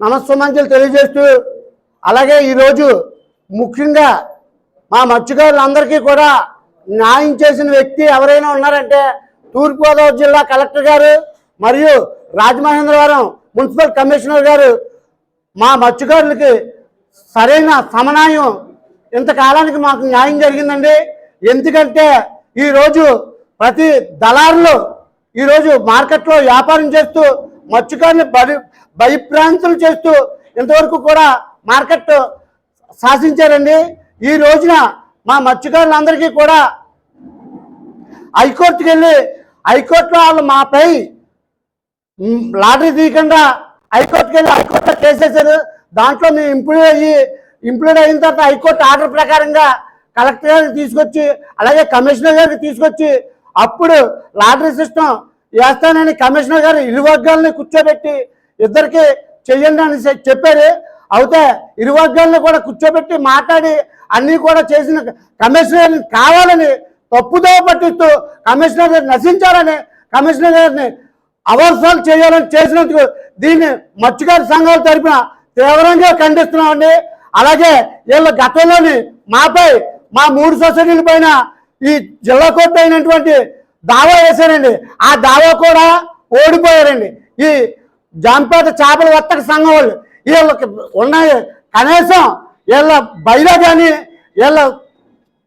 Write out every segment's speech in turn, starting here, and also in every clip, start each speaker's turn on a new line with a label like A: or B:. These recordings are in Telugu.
A: నమస్సుమంజలు తెలియజేస్తూ అలాగే ఈరోజు ముఖ్యంగా మా మత్స్యకారులందరికీ కూడా న్యాయం చేసిన వ్యక్తి ఎవరైనా ఉన్నారంటే తూర్పుగోదావరి జిల్లా కలెక్టర్ గారు మరియు రాజమహేంద్రవరం మున్సిపల్ కమిషనర్ గారు. మా మత్స్యకారులకి సరైన సమన్యాయం ఇంతకాలానికి మాకు న్యాయం జరిగిందండి. ఎందుకంటే ఈరోజు ప్రతి దళారులు ఈరోజు మార్కెట్లో వ్యాపారం చేస్తూ మత్స్యకారుని బలి భయభ్రాంతులు చేస్తూ ఇంతవరకు కూడా మార్కెట్ శాసించారండి. ఈ రోజున మా మత్స్యకారులందరికీ కూడా హైకోర్టుకి వెళ్ళి హైకోర్టులో వాళ్ళు మాపై లాటరీ తీయకుండా హైకోర్టుకి వెళ్ళి హైకోర్టులో కేసేశారు దాంట్లో మేము ఇంప్లూడ్ అయ్యి ఇంప్లూడ్ అయిన తర్వాత హైకోర్టు ఆర్డర్ ప్రకారంగా కలెక్టర్ గారికి తీసుకొచ్చి అలాగే కమిషనర్ గారికి తీసుకొచ్చి అప్పుడు లాటరీ సిస్టమ్ వేస్తానని కమిషనర్ గారు ఇరు వర్గాలని కూర్చోబెట్టి ఇద్దరికి చెయ్యండి అని చెప్పారు. అయితే ఇరు వర్గాలను కూడా కూర్చోబెట్టి మాట్లాడి అన్నీ కూడా చేసిన కమిషనర్ కావాలని తప్పుదో పట్టిస్తూ కమిషనర్ గారిని నశించాలని కమిషనర్ గారిని అవర్సాలు చేయాలని చేసినందుకు దీన్ని మత్స్యకార సంఘాల తరపున తీవ్రంగా ఖండిస్తున్నామండి. అలాగే వీళ్ళ గతంలోని మాపై మా మూడు సొసైటీల పైన ఈ జిల్లా కోర్టు అయినటువంటి దావా వేశారండి. ఆ దావా కూడా ఓడిపోయారండి. ఈ జాంపేట చేపల వర్తక సంఘం వాళ్ళు. వీళ్ళకి ఉన్నాయి కనీసం వీళ్ళ బయట కానీ వీళ్ళ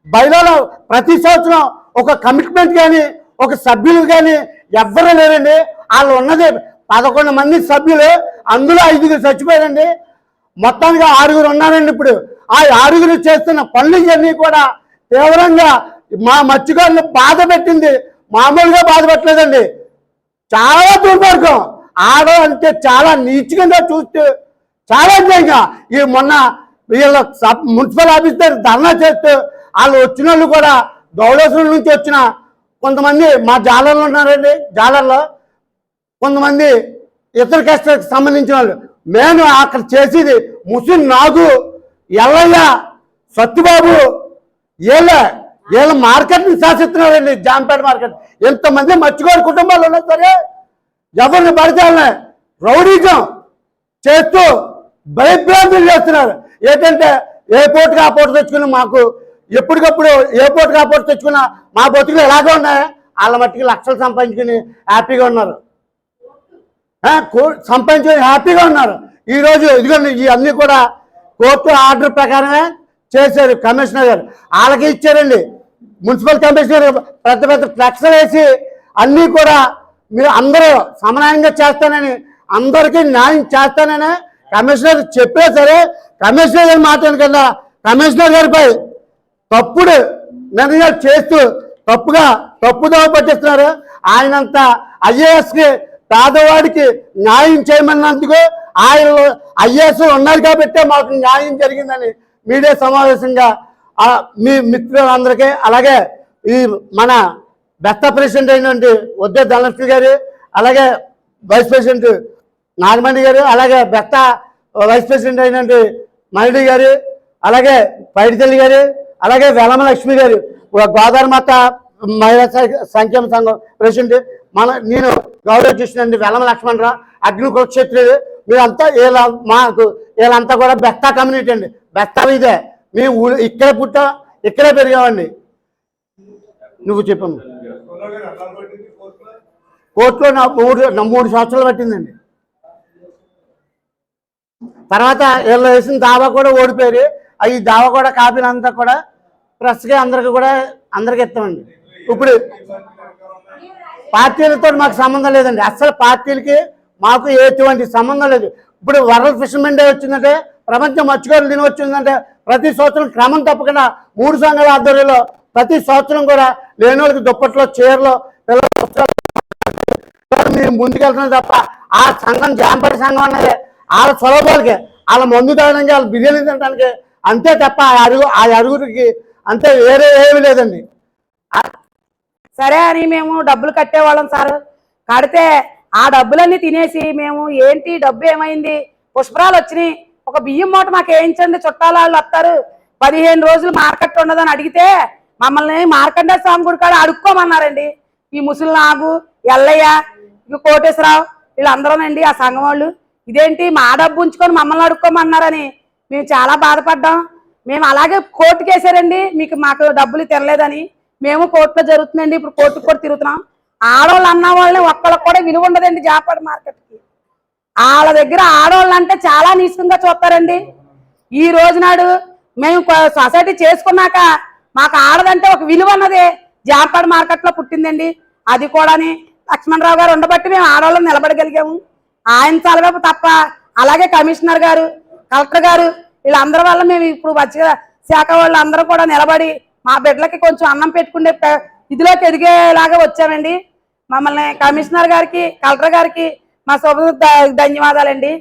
A: బయలులో ప్రతి సంవత్సరం ఒక కమిట్మెంట్ కానీ ఒక సభ్యులు కానీ ఎవ్వరూ లేరండి. వాళ్ళు ఉన్నది పదకొండు మంది సభ్యులు అందులో ఐదుగురు చచ్చిపోయారండి. మొత్తానికి ఆరుగురు ఉన్నారండి ఇప్పుడు. ఆ ఆరుగురు చేస్తున్న పనులు ఇవన్నీ కూడా తీవ్రంగా మా మత్స్యకారులు బాధ పెట్టింది. మామూలుగా బాధ పెట్టలేదండి. చాలా దుర్మార్గం. ఆడో అంటే చాలా నీచంగా చూస్తే చాలా అన్యాయంగా. ఈ మొన్న వీళ్ళ సబ్ మున్సిపల్ ఆఫీస్ దగ్గర ధర్నా చేస్తే వాళ్ళు వచ్చిన వాళ్ళు కూడా దౌడేశ్వరం నుంచి వచ్చిన కొంతమంది మా జాలర్లు ఉన్నారండి జాలర్లో. కొంతమంది ఇతర కష్టాలకు సంబంధించిన వాళ్ళు. నేను అక్కడ చేసేది ముసిన్ నాగు ఎల్లయ్య సత్యబాబు వీళ్ళ వీళ్ళ మార్కెట్ని శాసిస్తున్నారండి జాంపేట మార్కెట్. ఎంతమంది మర్చిపోయి కుటుంబాలు ఉన్నా సరే ఎవరిని పడితే రౌడీజం చేస్తూ భయభ్రాంతులు చేస్తున్నారు. ఏంటంటే ఏ పోటుకు ఆ పోటు తెచ్చుకుని మాకు ఎప్పటికప్పుడు ఏ పోటుకు ఆ పోటు తెచ్చుకున్నా మా బతుకులు ఎలాగో ఉన్నాయి. వాళ్ళ మట్టికి లక్షలు సంపాదించుకుని హ్యాపీగా ఉన్నారు. ఆ, సంపాదించుకుని హ్యాపీగా ఉన్నారు. ఈరోజు ఇదిగోండి ఈ అన్నీ కూడా కోర్టు ఆర్డర్ ప్రకారమే చేశారు కమిషనర్ గారు. వాళ్ళకి ఇచ్చారండి. మున్సిపల్ కమిషనర్ పెద్ద పెద్ద ఫ్లెక్స్ వేసి అన్నీ కూడా మీరు అందరూ సమన్వయంగా చేస్తానని అందరికీ న్యాయం చేస్తానని కమిషనర్ చెప్పే సరే కమిషనర్ గారి మాట కదా కమిషనర్ గారిపై తప్పుడు నిర్ణయాలు చేస్తూ తప్పుగా తప్పుదోవ పట్టిస్తున్నారు. ఆయనంత ఐఏఎస్కి పేదవాడికి న్యాయం చేయమన్నందుకు ఆయన ఐఏఎస్ ఉన్నారు కాబట్టి మాకు న్యాయం జరిగిందని మీడియా సమావేశంగా మీ మిత్రులందరికీ అలాగే ఈ మన బెస్త ప్రెసిడెంట్ అయినటువంటి ఉద్దే ధనలక్ష్మి గారు అలాగే వైస్ ప్రెసిడెంట్ నాగమణి గారు అలాగే బెత్త వైస్ ప్రెసిడెంట్ అయినటువంటి మరణి గారు అలాగే పైడితల్లి గారు అలాగే వెలమ లక్ష్మి గారు గోదావరి మాత మహిళా సంక్షేమ సంఘం ప్రెసిడెంట్. మన నేను గౌరవ చూసినండి వెలమ లక్ష్మణరావు అగ్ని కురుక్షేత్రుడు మీరంతా వీళ్ళ మాకు వీళ్ళంతా కూడా బెత్తా కమ్యూనిటీ అండి. బెత్తా ఇదే. మేము ఊ- ఇక్కడే పుట్టాం ఇక్కడే పెరిగామండి. నువ్వు చెప్పమ్మా. కోర్టులో? నా మూడు నా మూడు సంవత్సరాలు పట్టిందండి. తర్వాత వీళ్ళు వేసిన దావా కూడా ఓడిపోయారు. ఆ ఈ దావా కూడా కాపీలు అంతా కూడా ప్రెస్గా అందరికి కూడా అందరికి ఇస్తామండి. ఇప్పుడు పార్టీలతో మాకు సంబంధం లేదండి. అసలు పార్టీలకి మాకు ఎటువంటి సంబంధం లేదు. ఇప్పుడు వరల్డ్ ఫిషర్మెన్ డే వచ్చిందంటే ప్రపంచం మత్స్యకారుల దినం వచ్చిందంటే ప్రతి సంవత్సరం క్రమం తప్పకుండా మూడు సంఘాల ఆధ్వర్యంలో ప్రతి సంవత్సరం కూడా లేని వాళ్ళకి దుప్పట్లో చీరలు పిల్లలు మీరు ముందుకెళ్తున్నారు తప్ప ఆ సంఘం జాంపడి సంఘం అన్నది. వాళ్ళ స్వరూపాలకి వాళ్ళ మందు తాగడానికి వాళ్ళ బిర్యానీ తినడానికి అంతే తప్ప ఆ అరుగు ఆ అరుగురికి అంతే వేరే ఏమీ లేదండి.
B: సరే అని మేము డబ్బులు కట్టేవాళ్ళం సార్. కడితే ఆ డబ్బులన్నీ తినేసి మేము ఏంటి డబ్బు ఏమైంది? పుష్పరాలు వచ్చినాయి. ఒక బియ్యం మూట మాకు వేయించండి చుట్టాల వాళ్ళు వస్తారు. పదిహేను రోజులు మార్కెట్ ఉండదని అడిగితే మమ్మల్ని మార్కండే స్వామి గుడి కాడ అడుక్కోమన్నారండి. ఈ ముసలి నాగు ఎల్లయ్య ఇక కోటేశ్వరరావు వీళ్ళందరూనండి ఆ సంఘం వాళ్ళు. ఇదేంటి? మా డబ్బు ఉంచుకొని మమ్మల్ని అడుక్కోమన్నారని మేము చాలా బాధపడ్డాం. మేము అలాగే కోర్టుకి వేసారండి. మీకు మాకు డబ్బులు తినలేదని మేము కోర్టులో జరుగుతుందండి. ఇప్పుడు కోర్టుకు కూడా తిరుగుతున్నాం. ఆడవాళ్ళు అన్న వాళ్ళని ఒక్కళ్ళకి కూడా విలువ ఉండదండి జాపాడు మార్కెట్కి. వాళ్ళ దగ్గర ఆడవాళ్ళు అంటే చాలా నీచంగా చూస్తారండి. ఈ రోజు నాడు మేము సొసైటీ చేసుకున్నాక మాకు ఆడదంటే ఒక విలువ అన్నది జాంపాడు మార్కెట్లో పుట్టిందండి. అది కూడాని లక్ష్మణరావు గారు ఉండబట్టి మేము ఆడవాళ్ళని నిలబడగలిగాము. ఆయన చలవపు తప్ప అలాగే కమిషనర్ గారు కలెక్టర్ గారు వీళ్ళందరి వల్ల మేము ఇప్పుడు వచ్చే శాఖ వాళ్ళందరూ కూడా నిలబడి మా బిడ్డలకి కొంచెం అన్నం పెట్టుకునే ఇదిలోకి ఎదిగేలాగా వచ్చామండి. మమ్మల్ని కమిషనర్ గారికి కలెక్టర్ గారికి మా శుభ ధన్యవాదాలండి.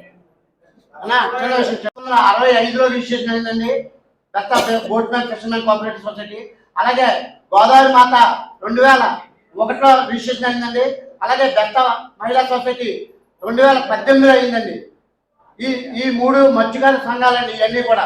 A: అరవై ఐదులో రిజిస్ట్రేషన్ అయిందండి. Datta boat man fishermen cooperative society. అలాగే గోదావరి మాత రెండు వేల ఒకటిలో రిజిస్ట్రేషన్ అయిందండి. అలాగే బెత్త మహిళా సొసైటీ రెండు వేల పద్దెనిమిదిలో అయిందండి. ఈ ఈ మూడు మత్స్యకార సంఘాలండి ఇవన్నీ కూడా.